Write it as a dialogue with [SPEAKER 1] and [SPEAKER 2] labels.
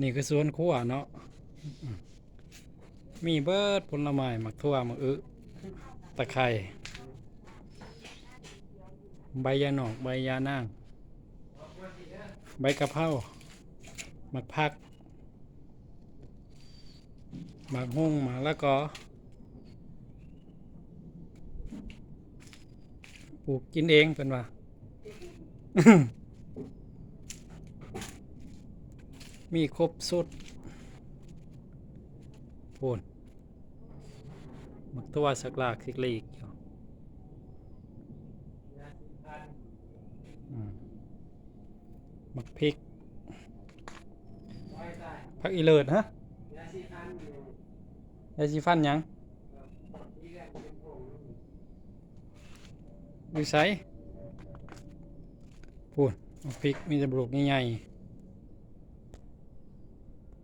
[SPEAKER 1] นี่คือสวนครัวเนาะ มีเบิร์ดผลไม้หมักทั่วหมักอึตะไคร้ใบยาหนอกใบยานาง ใบกะเพราหมักผักหมักหุ่งหมักแล้วก็ปลูกกินเองเป็นว่า มีครบสุดพูนมักตัวสักลากสิกลีกอยู่มักพริกผักอีเลิศฮะยาสีฟันยังอยู่ไสพูนมักพริกมีแต่บลูกใหญ่ๆ